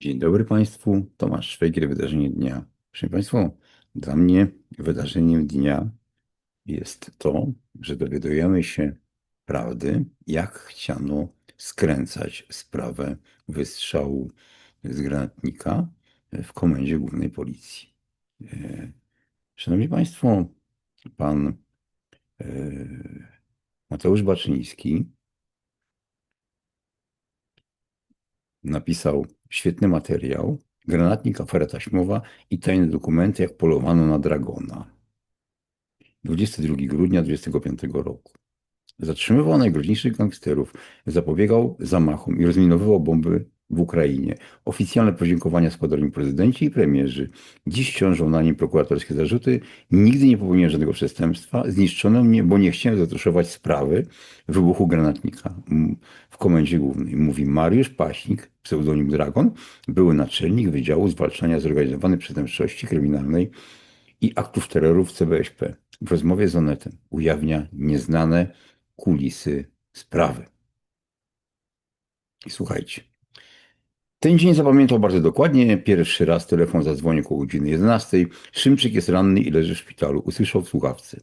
Dzień dobry Państwu, Tomasz Szwajgier, wydarzenie dnia. Proszę Państwa, dla mnie wydarzeniem dnia jest to, że dowiadujemy się prawdy, jak chciano skręcać sprawę wystrzału z granatnika w Komendzie Głównej Policji. E, Szanowni Państwo, pan e, Mateusz Baczyński napisał świetny materiał, granatnik, afera taśmowa i tajne dokumenty, jak polowano na Dragona. 22 grudnia 25 roku. Zatrzymywał najgroźniejszych gangsterów, zapobiegał zamachom i rozminowywał bomby w Ukrainie. Oficjalne podziękowania składali prezydenci i premierzy. Dziś ciążą na nim prokuratorskie zarzuty. Nigdy nie popełniłem żadnego przestępstwa. Zniszczono mnie, bo nie chciałem zatuszować sprawy wybuchu granatnika w komendzie głównej. Mówi Mariusz Paśnik, pseudonim Dragon, były naczelnik Wydziału Zwalczania Zorganizowanej Przestępczości Kryminalnej i aktów terroru w. W rozmowie z Onetem ujawnia nieznane kulisy sprawy. I słuchajcie. Ten dzień zapamiętał bardzo dokładnie. Pierwszy raz telefon zadzwonił koło godziny 11. Szymczyk jest ranny i leży w szpitalu. Usłyszał w słuchawce.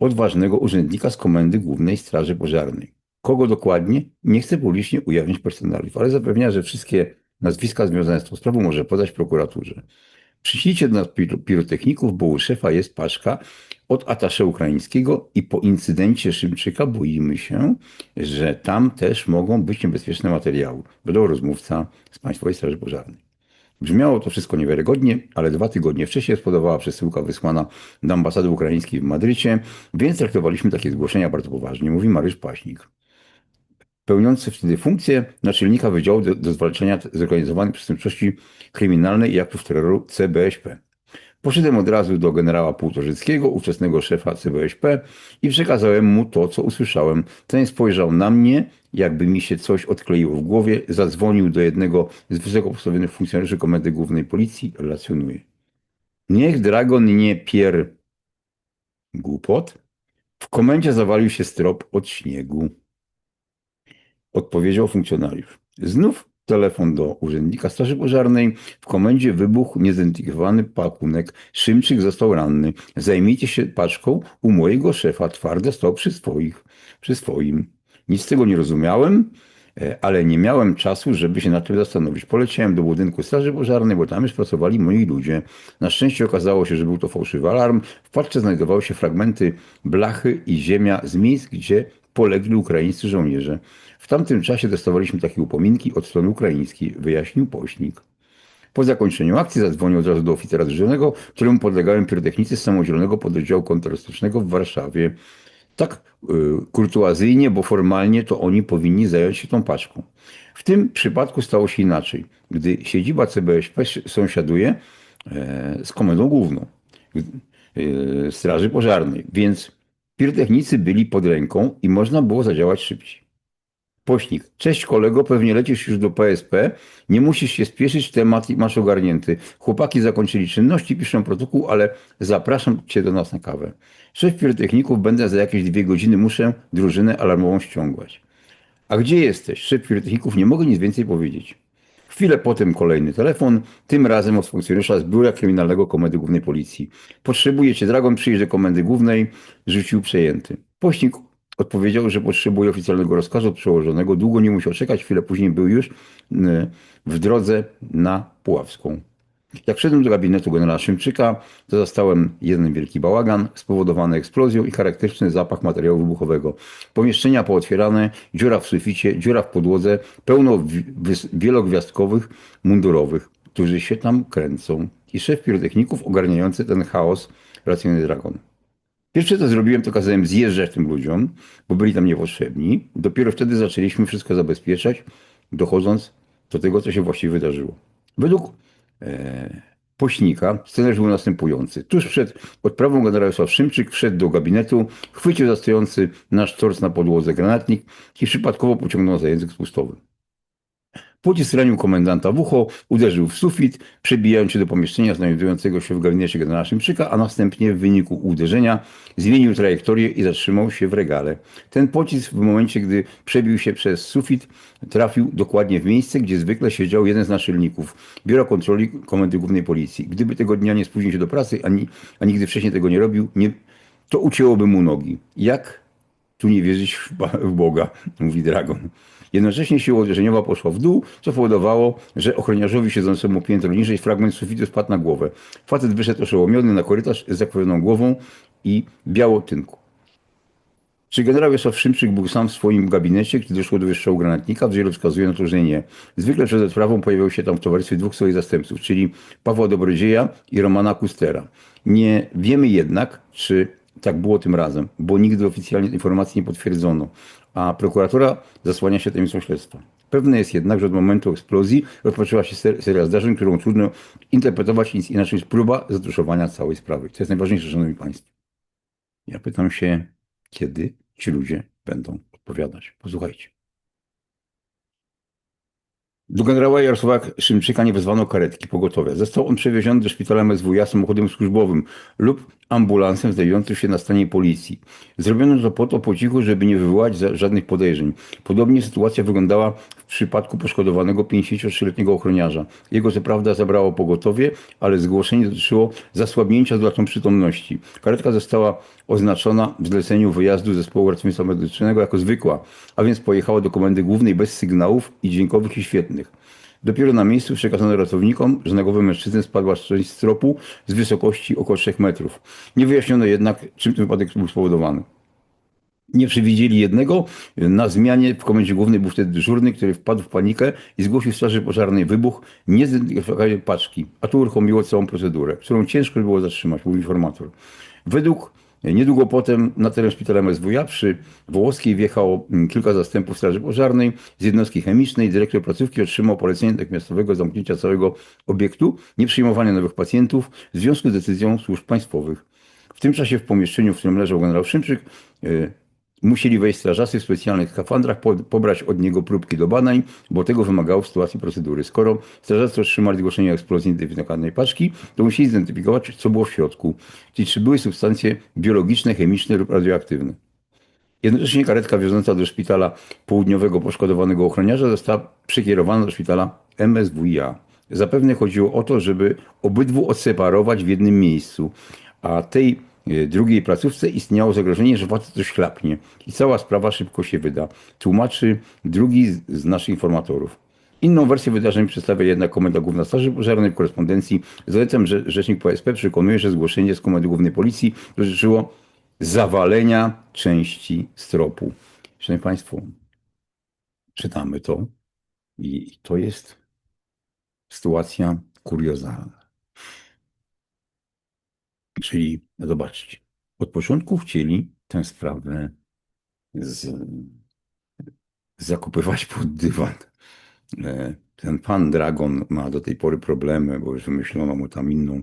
Odważnego urzędnika z Komendy Głównej Straży Pożarnej. Kogo dokładnie? Nie chcę publicznie ujawnić personaliów, ale zapewnia, że wszystkie nazwiska związane z tą sprawą może podać prokuraturze. Przyślijcie do nas pirotechników, bo u szefa jest paczka od atasze ukraińskiego i po incydencie Szymczyka boimy się, że tam też mogą być niebezpieczne materiały. Dodał rozmówca z Państwowej Straży Pożarnej. Brzmiało to wszystko niewiarygodnie, ale dwa tygodnie wcześniej spodobała przesyłka wysłana do ambasady ukraińskiej w Madrycie, więc traktowaliśmy takie zgłoszenia bardzo poważnie, mówi Mariusz Paśnik. Pełniący wtedy funkcję naczelnika Wydziału do, do Zwalczania Zorganizowanej Przestępczości Kryminalnej i Aktów Terroru CBŚP. Poszedłem od razu do generała Półtorzyckiego, ówczesnego szefa CBŚP i przekazałem mu to, co usłyszałem. Ten spojrzał na mnie, jakby mi się coś odkleiło w głowie, zadzwonił do jednego z wysoko postawionych funkcjonariuszy Komendy Głównej Policji, relacjonuje. Niech Dragon nie pier głupot. W komendzie zawalił się strop od śniegu. Odpowiedział funkcjonariusz. Znów telefon do urzędnika Straży Pożarnej. W komendzie wybuchł niezidentyfikowany pakunek. Szymczyk został ranny. Zajmijcie się paczką. U mojego szefa twardo stał przy swoich, przy swoim. Nic z tego nie rozumiałem, e, ale nie miałem czasu, żeby się nad tym zastanowić. Poleciałem do budynku Straży Pożarnej, bo tam już pracowali moi ludzie. Na szczęście okazało się, że był to fałszywy alarm. W paczce znajdowały się fragmenty blachy i ziemia z miejsc, gdzie polegli ukraińscy żołnierze. W tamtym czasie dostawaliśmy takie upominki od strony ukraińskiej, wyjaśnił Pośnik. Po zakończeniu akcji zadzwonił od razu do oficera dyżurnego, któremu podlegałem pirotechnicy z samodzielonego pododdziału kontrterrorystycznego w Warszawie. Tak yy, kurtuazyjnie, bo formalnie to oni powinni zająć się tą paczką. W tym przypadku stało się inaczej, gdy siedziba CBŚP sąsiaduje e, z komendą główną e, Straży Pożarnej, więc pirotechnicy byli pod ręką i można było zadziałać szybciej. Pośnik. Cześć kolego, pewnie lecisz już do PSP. Nie musisz się spieszyć, temat masz ogarnięty. Chłopaki zakończyli czynności, piszą protokół, ale zapraszam cię do nas na kawę. Szef pirotechników, będę za jakieś dwie godziny, muszę drużynę alarmową ściągać. A gdzie jesteś? Szef pirotechników, nie mogę nic więcej powiedzieć. Chwilę potem kolejny telefon, tym razem od funkcjonariusza z biura kryminalnego Komendy Głównej Policji. Potrzebujecie Dragon, przyjść do Komendy Głównej, rzucił przejęty. Pośnik Odpowiedział, że potrzebuje oficjalnego rozkazu przełożonego. Długo nie musiał czekać, chwilę później był już y, w drodze na Puławską. Jak wszedłem do gabinetu generała Szymczyka, to zastałem jeden wielki bałagan spowodowany eksplozją i charakterystyczny zapach materiału wybuchowego. Pomieszczenia pootwierane, dziura w suficie, dziura w podłodze, pełno wielogwiazdkowych mundurowych, którzy się tam kręcą. I szef pirotechników ogarniający ten chaos, racjonalny dragon. Pierwsze co zrobiłem, to kazałem zjeżdżać tym ludziom, bo byli tam niepotrzebni. Dopiero wtedy zaczęliśmy wszystko zabezpieczać, dochodząc do tego, co się właściwie wydarzyło. Według Pośnika scenariusz był następujący. Tuż przed odprawą generał Szymczyk wszedł do gabinetu, chwycił za stojący nasz torc na podłodze granatnik i przypadkowo pociągnął za język spustowy. Pocisk ranił komendanta w ucho, uderzył w sufit, przebijając się do pomieszczenia znajdującego się w gabinecie generała Szymczyka, a następnie w wyniku uderzenia zmienił trajektorię i zatrzymał się w regale. Ten pocisk w momencie, gdy przebił się przez sufit, trafił dokładnie w miejsce, gdzie zwykle siedział jeden z naczelników Biura Kontroli Komendy Głównej Policji. Gdyby tego dnia nie spóźnił się do pracy, ani, ani nigdy wcześniej tego nie robił, nie, to ucięłoby mu nogi. Jak tu nie wierzyć w, Boga, mówi Dragon. Jednocześnie siła uderzeniowa poszła w dół, co powodowało, że ochroniarzowi siedzącemu piętro niżej fragment sufitu spadł na głowę. Facet wyszedł oszołomiony na korytarz z zakrwawioną głową i biało tynku. Czy generał Jarosław Szymczyk był sam w swoim gabinecie, gdy doszło do wystrzału granatnika? Wzór wskazuje na to, że nie. Zwykle przed odprawą pojawiał się tam w towarzystwie dwóch swoich zastępców, czyli Pawła Dobrodzieja i Romana Kustera. Nie wiemy jednak, czy tak było tym razem, bo nigdy oficjalnie informacji nie potwierdzono, a prokuratura zasłania się tajemnicą śledztwa. Pewne jest jednak, że od momentu eksplozji rozpoczęła się seria zdarzeń, którą trudno interpretować nic inaczej niż próba zatuszowania całej sprawy. To jest najważniejsze, szanowni państwo. Ja pytam się, kiedy ci ludzie będą odpowiadać. Posłuchajcie. Do generała Jarosława Szymczyka nie wezwano karetki pogotowia. Został on przewieziony do szpitala MSWiA samochodem służbowym lub ambulansem znajdującym się na stanie policji. Zrobiono to po to po cichu, żeby nie wywołać żadnych podejrzeń. Podobnie sytuacja wyglądała w przypadku poszkodowanego 53-letniego ochroniarza. Jego co prawda zabrało pogotowie, ale zgłoszenie dotyczyło zasłabnięcia z przytomności. Karetka została oznaczona w zleceniu wyjazdu zespołu ratownictwa medycznego jako zwykła, a więc pojechała do komendy głównej bez sygnałów i dźwiękowych i świetnych. Dopiero na miejscu przekazano ratownikom, że na głowę mężczyzny spadła część stropu z wysokości około 3 metrów. Nie wyjaśniono jednak, czym ten wypadek był spowodowany. Nie przewidzieli jednego. Na zmianie w komendzie głównej był wtedy dyżurny, który wpadł w panikę i zgłosił straży pożarnej wybuch, nie zidentyfikował paczki, a to uruchomiło całą procedurę, którą ciężko było zatrzymać, mówił informator. Według Niedługo potem na teren szpitala MSWiA przy Wołoskiej wjechało kilka zastępów Straży Pożarnej z jednostki chemicznej. Dyrektor placówki otrzymał polecenie natychmiastowego zamknięcia całego obiektu, nie przyjmowania nowych pacjentów w związku z decyzją służb państwowych. W tym czasie w pomieszczeniu, w którym leżał generał Szymczyk, musieli wejść strażacy w specjalnych skafandrach, pobrać od niego próbki do badań, bo tego wymagało w sytuacji procedury. Skoro strażacy otrzymali zgłoszenie o eksplozji identyfikowanej paczki, to musieli zidentyfikować, co było w środku, czyli czy były substancje biologiczne, chemiczne lub radioaktywne. Jednocześnie karetka wioząca do szpitala południowego poszkodowanego ochroniarza została przekierowana do szpitala MSWiA. Zapewne chodziło o to, żeby obydwu odseparować w jednym miejscu, a tej drugiej placówce istniało zagrożenie, że facet coś chlapnie i cała sprawa szybko się wyda. Tłumaczy drugi z naszych informatorów. Inną wersję wydarzeń przedstawia jednak Komenda Główna Straży Pożarnej w korespondencji. Zalecam, że rzecznik PSP przekonuje, że zgłoszenie z Komendy Głównej Policji dotyczyło zawalenia części stropu. Szanowni Państwo, czytamy to i to jest sytuacja kuriozalna. Czyli zobaczcie, od początku chcieli tę sprawę z, zakopywać pod dywan. E, ten pan Dragon ma do tej pory problemy, bo już wymyślono mu tam inną,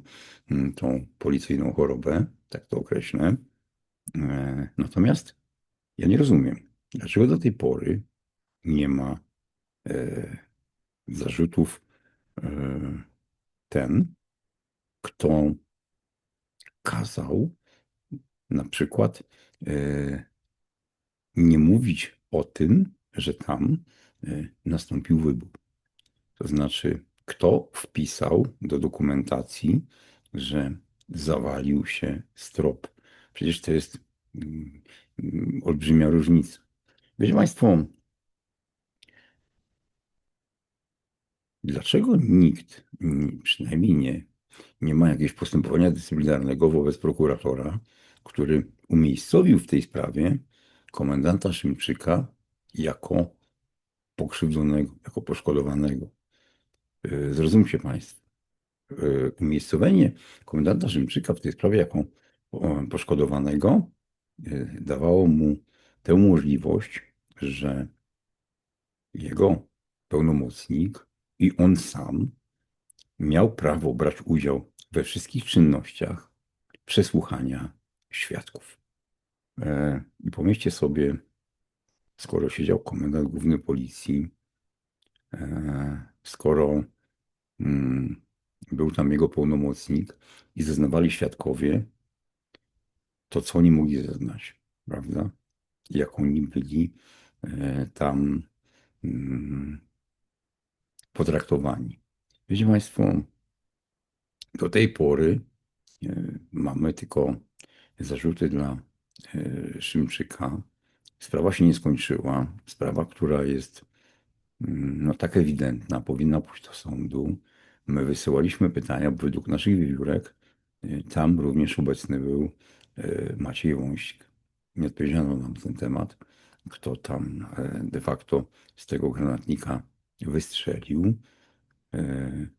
mm, tą policyjną chorobę, tak to określę. E, natomiast ja nie rozumiem, dlaczego do tej pory nie ma e, zarzutów ten, kto kazał na przykład e, nie mówić o tym, że tam e, nastąpił wybuch. To znaczy, kto wpisał do dokumentacji, że zawalił się strop. Przecież to jest mm, olbrzymia różnica. Wiecie Państwo, dlaczego nikt, przynajmniej nie nie ma jakiegoś postępowania dyscyplinarnego wobec prokuratora, który umiejscowił w tej sprawie komendanta Szymczyka jako pokrzywdzonego, jako poszkodowanego. E, zrozumcie Państwo, e, umiejscowienie komendanta Szymczyka w tej sprawie jako poszkodowanego e, dawało mu tę możliwość, że jego pełnomocnik i on sam miał prawo brać udział we wszystkich czynnościach przesłuchania świadków. E, I pomyślcie sobie, skoro siedział komendant główny policji, e, skoro mm, był tam jego pełnomocnik i zeznawali świadkowie, to co oni mogli zeznać, prawda? Jak oni byli e, tam mm, potraktowani. Wiecie Państwo, do tej pory e, mamy tylko zarzuty dla e, Szymczyka. Sprawa się nie skończyła. Sprawa, która jest mm, no, tak ewidentna, powinna pójść do sądu. My wysyłaliśmy pytania, bo według naszych wiewiórek e, tam również obecny był Maciej Wąsik. Nie odpowiedziano nam na ten temat, kto tam de facto z tego granatnika wystrzelił.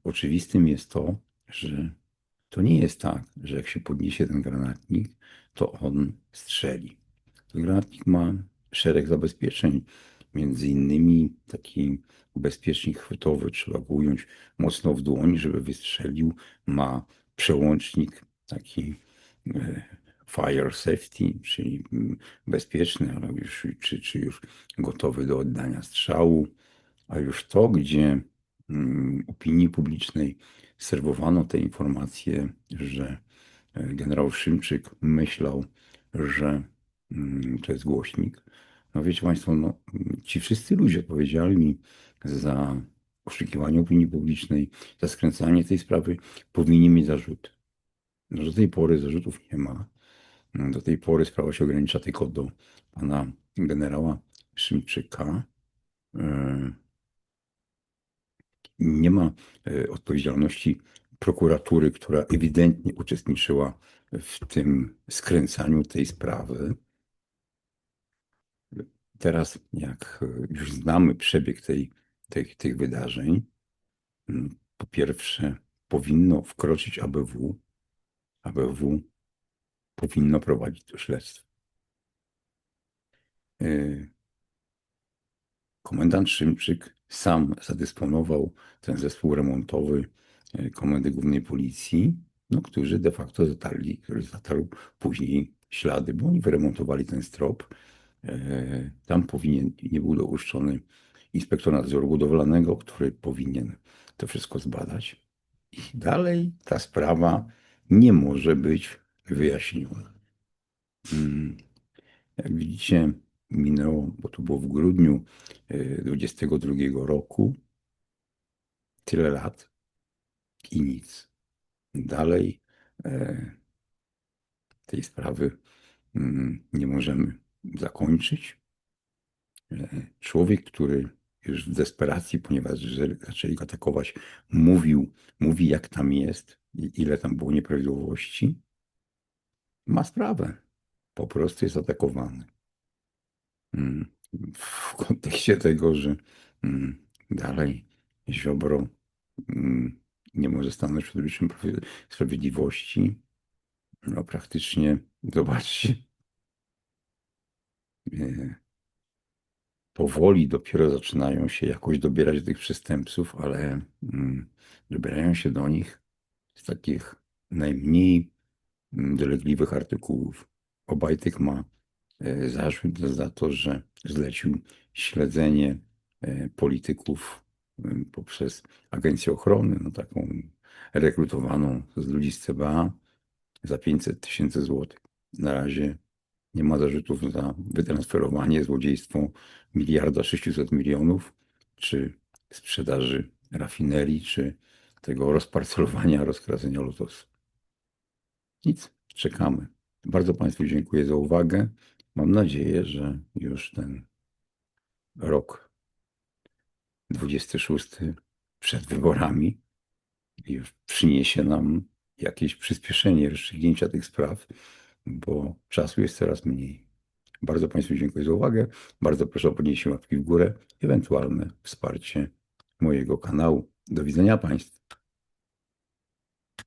Oczywistym jest to, że to nie jest tak, że jak się podniesie ten granatnik, to on strzeli. Ten granatnik ma szereg zabezpieczeń, między innymi taki bezpiecznik chwytowy, trzeba go ująć mocno w dłoń, żeby wystrzelił. Ma przełącznik taki e, fire safety, czyli mm, bezpieczny, czy, czy już gotowy do oddania strzału. A już to, gdzie opinii publicznej serwowano te informacje, że e, generał Szymczyk myślał, że mm, to jest głośnik. No wiecie Państwo, no, ci wszyscy ludzie odpowiedzialni za oszukiwanie opinii publicznej, za skręcanie tej sprawy, powinni mieć zarzuty. No, do tej pory zarzutów nie ma. Do tej pory sprawa się ogranicza tylko do pana generała Szymczyka. E, nie ma e, odpowiedzialności prokuratury, która ewidentnie uczestniczyła w tym skręcaniu tej sprawy. Teraz, jak już znamy przebieg tej, tej, tych wydarzeń, po pierwsze powinno wkroczyć ABW. ABW powinno prowadzić to śledztwo. E, komendant Szymczyk sam zadysponował ten zespół remontowy e, Komendy Głównej Policji, no, którzy de facto zatarli, który zatarł później ślady, bo oni wyremontowali ten strop. E, tam powinien, nie był dopuszczony inspektor nadzoru budowlanego, który powinien to wszystko zbadać. I dalej ta sprawa nie może być wyjaśniona. Mm, jak widzicie, minęło, bo to było w grudniu 22 e, roku, tyle lat i nic. Dalej e, tej sprawy mm, nie możemy zakończyć. E, człowiek, który już w desperacji, ponieważ zaczęli go atakować, mówił, mówi jak tam jest, ile tam było nieprawidłowości, ma sprawę. Po prostu jest atakowany. Mm, w kontekście tego, że mm, dalej Ziobro mm, nie może stanąć przed obliczem sprawiedliwości. No praktycznie, zobaczcie, e, powoli dopiero zaczynają się jakoś dobierać do tych przestępców, ale dobierają się do nich z takich najmniej dolegliwych artykułów. Obajtek ma zarzut za to, że zlecił śledzenie e, polityków e, poprzez Agencję Ochrony, no taką rekrutowaną z ludzi z CBA za 500 tysięcy złotych. Na razie nie ma zarzutów za wytransferowanie, złodziejstwo miliarda 600 milionów, czy sprzedaży rafinerii, czy tego rozparcelowania, rozkradzenia lotosu. Nic, czekamy. Bardzo Państwu dziękuję za uwagę. Mam nadzieję, że już ten rok 26 przed wyborami już przyniesie nam jakieś przyspieszenie rozstrzygnięcia tych spraw, bo czasu jest coraz mniej. Bardzo Państwu dziękuję za uwagę. Bardzo proszę o podniesienie łapki w górę, ewentualne wsparcie mojego kanału. Do widzenia Państwu.